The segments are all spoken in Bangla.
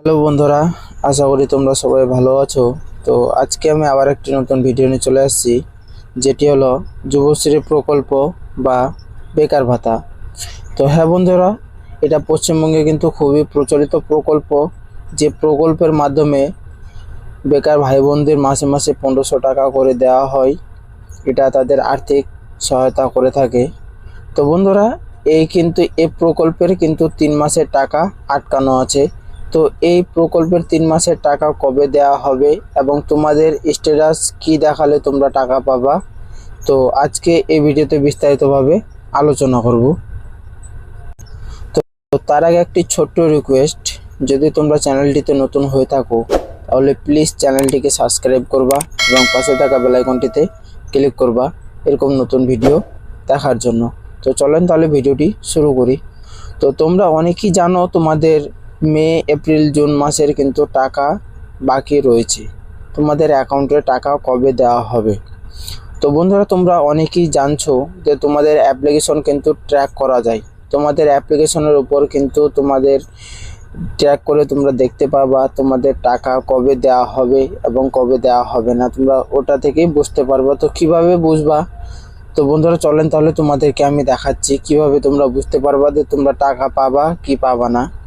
হ্যালো বন্ধুরা, আশা করি তোমরা সবাই ভালো আছো। তো আজকে আমি আবার একটি নতুন ভিডিও নিয়ে চলে আসছি, যেটি হলো যুবশ্রী প্রকল্প বা বেকার ভাতা। তো হ্যাঁ বন্ধুরা, এটা পশ্চিমবঙ্গে কিন্তু খুবই প্রচলিত প্রকল্প। যে প্রকল্পের মাধ্যমে বেকার ভাই বোনদের মাসে মাসে পনেরোশো টাকা করে দেওয়া হয়, এটা তাদের আর্থিক সহায়তা করে থাকে। তো বন্ধুরা, এই কিন্তু, এই প্রকল্পের কিন্তু তিন মাসের টাকা আটকানো আছে। তো এই প্রকল্পের তিন মাসের টাকা কবে দেওয়া হবে এবং তোমাদের স্ট্যাটাস কি দেখালে তোমরা টাকা পাবা? তো আজকে এই ভিডিওতে বিস্তারিতভাবে আলোচনা করব। তো তার আগে একটি ছোট্ট রিকোয়েস্ট যদি তোমরা চ্যানেলটিতে নতুন হয়ে থাকো, তাহলে প্লিজ চ্যানেলটিকে সাবস্ক্রাইব করবা এবং পাশে থাকা বেল আইকনটিতে ক্লিক করবা এরকম নতুন ভিডিও দেখার জন্য। তো চলেন তাহলে ভিডিওটি শুরু করি। তো তোমরা অনেকেই জানো তোমাদের মে, এপ্রিল, জুন মাসের কিন্তু টাকা বাকি রয়েছে। তোমাদের অ্যাকাউন্টে টাকা কবে দেওয়া হবে? তো বন্ধুরা, তোমরা অনেকেই জানছো যে তোমাদের অ্যাপ্লিকেশন কিন্তু ট্র্যাক করা যায়। তোমাদের অ্যাপ্লিকেশনের উপর কিন্তু তোমাদের ট্র্যাক করে তোমরা দেখতে পাবা তোমাদের টাকা কবে দেওয়া হবে এবং কবে দেওয়া হবে না। তোমরা ওটা থেকেই বুঝতে পারবা। তো কীভাবে বুঝবা? তো বন্ধুরা, চলেন তাহলে তোমাদেরকে আমি দেখাচ্ছি কীভাবে তোমরা বুঝতে পারবা যে তোমরা টাকা পাবা কি পাবা না।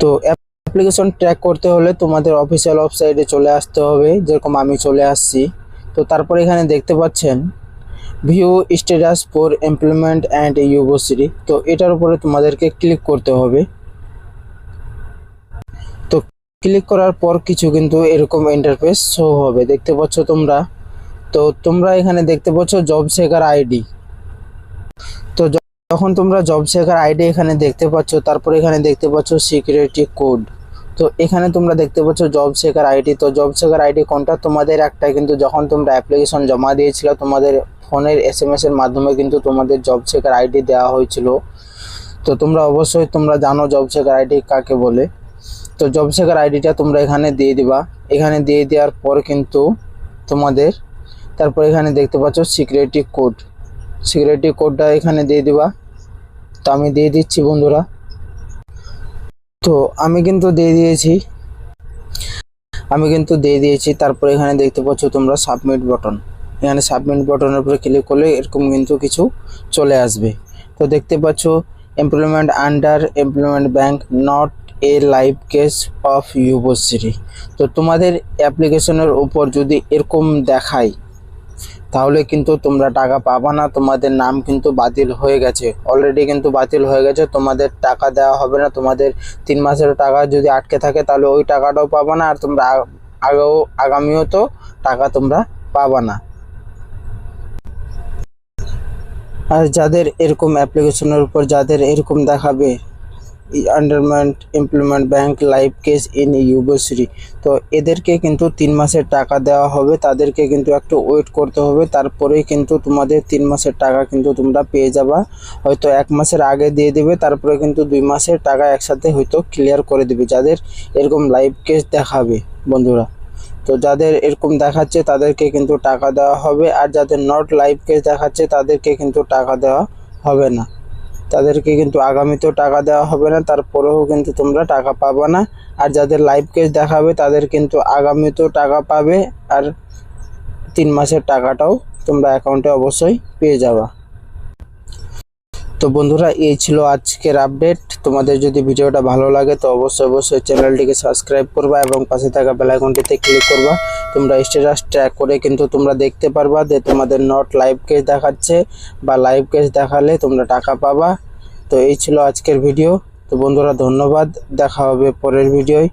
তো অ্যাপ্লিকেশন ট্র্যাক করতে হলে তোমাদের অফিসিয়াল ওয়েবসাইটে চলে আসতে হবে, যেরকম আমি চলে আসছি। তো তারপর এখানে দেখতে পাচ্ছেন view status for employment and university তো এটার উপরে তোমাদেরকে ক্লিক করতে হবে। তো ক্লিক করার পর কিছু কিন্তু এরকম ইন্টারফেস শো হবে, দেখতে পাচ্ছ তোমরা? তো তোমরা এখানে দেখতে পাচ্ছ জব শেখার আইডি তো যখন তোমরা জব শেখার আইডি এখানে দেখতে পাচ্ছ, তারপর এখানে দেখতে পাচ্ছ সিকিউরিটি কোড তো এখানে তোমরা দেখতে পাচ্ছ জব শেখার আইডি তো জব শেখার আইডি কোনটা? তোমাদের একটা কিন্তু যখন তোমরা অ্যাপ্লিকেশন জমা দিয়েছিলে, তোমাদের ফোনের এস এম এর মাধ্যমে কিন্তু তোমাদের জব শেখার আইডি দেওয়া হয়েছিল। তো তোমরা অবশ্যই তোমরা জানো জব শেখার আইডি কাকে বলে। তো জব শেখার আইডিটা তোমরা এখানে দিয়ে দিবা। এখানে দিয়ে দেওয়ার পর কিন্তু তোমাদের, তারপর এখানে দেখতে পাচ্ছ সিকিউরিটি কোড সিকিউরিটি কোডটা এখানে দিয়ে দিবা। তো আমি দিয়ে দিচ্ছি বন্ধুরা। তো আমি কিন্তু দিয়ে দিয়েছি। আমি কিন্তু দিয়ে দিয়েছি। তারপর এখানে দেখতে পাচ্ছ তোমরা সাবমিট বাটন এখানে সাবমিট বাটনের উপরে ক্লিক করলে এরকম কিন্তু কিছু চলে আসবে। তো দেখতে পাচ্ছ employment under employment bank not a live case of university তো তোমাদের অ্যাপ্লিকেশনের উপর যদি এরকম দেখায় তাহলে কিন্তু তোমরা টাকা পাবা না, তোমাদের নাম কিন্তু বাতিল হয়ে গেছে। অলরেডি কিন্তু বাতিল হয়ে গেছে, তোমাদের টাকা দেওয়া হবে না, তোমাদের তিন মাসের টাকা যদি আটকে থাকে তাহলে ওই টাকাটাও পাবা না, আর তোমরা আগ- আগেও, আগামীও তো টাকা তোমরা পাবা না। আর যাদের এরকম অ্যাপ্লিকেশনের উপর, যাদের এরকম দেখাবে আন্ডারমেন্ট employment bank life case in university তো এদেরকে কিন্তু তিন মাসের টাকা দেওয়া হবে, তাদেরকে কিন্তু একটু ওয়েট করতে হবে, তারপরেই কিন্তু তোমাদের তিন মাসের টাকা কিন্তু তোমরা পেয়ে যাবা। হয়তো এক মাসের আগে দিয়ে দেবে, তারপরে কিন্তু দুই মাসের টাকা একসাথে হয়তো ক্লিয়ার করে দেবে, যাদের এরকম লাইভ কেস দেখাবে বন্ধুরা। তো যাদের এরকম দেখাচ্ছে তাদেরকে কিন্তু টাকা দেওয়া হবে, আর যাদের নট লাইভ কেস দেখাচ্ছে তাদেরকে কিন্তু টাকা দেওয়া হবে না। তাদেরকে কিন্তু আগামীতেও টাকা দেওয়া হবে না, তারপরেও কিন্তু তোমরা টাকা পাবে না। আর যাদের লাইভ কেস দেখাবে, তাদের কিন্তু আগামীতেও টাকা পাবে, আর তিন মাসের টাকাটাও তোমরা অ্যাকাউন্টে অবশ্যই পেয়ে যাবা। তো বন্ধুরা, এই ছিল আজকের আপডেট তোমাদের যদি ভিডিওটা ভালো লাগে, তো অবশ্যই অবশ্যই চ্যানেলটিকে সাবস্ক্রাইব করবা এবং পাশে থাকা বেল আইকনটিতে ক্লিক করবা। তোমরা স্ট্যাটাস ট্র্যাক করে কিন্তু তোমরা দেখতে পারবা যে তোমাদের নট লাইভ কেস দেখাচ্ছে বা লাইভ কেস দেখালে তোমরা টাকা পাবা। তো এই ছিল আজকের ভিডিও তো বন্ধুরা, ধন্যবাদ। দেখা হবে পরের ভিডিওয়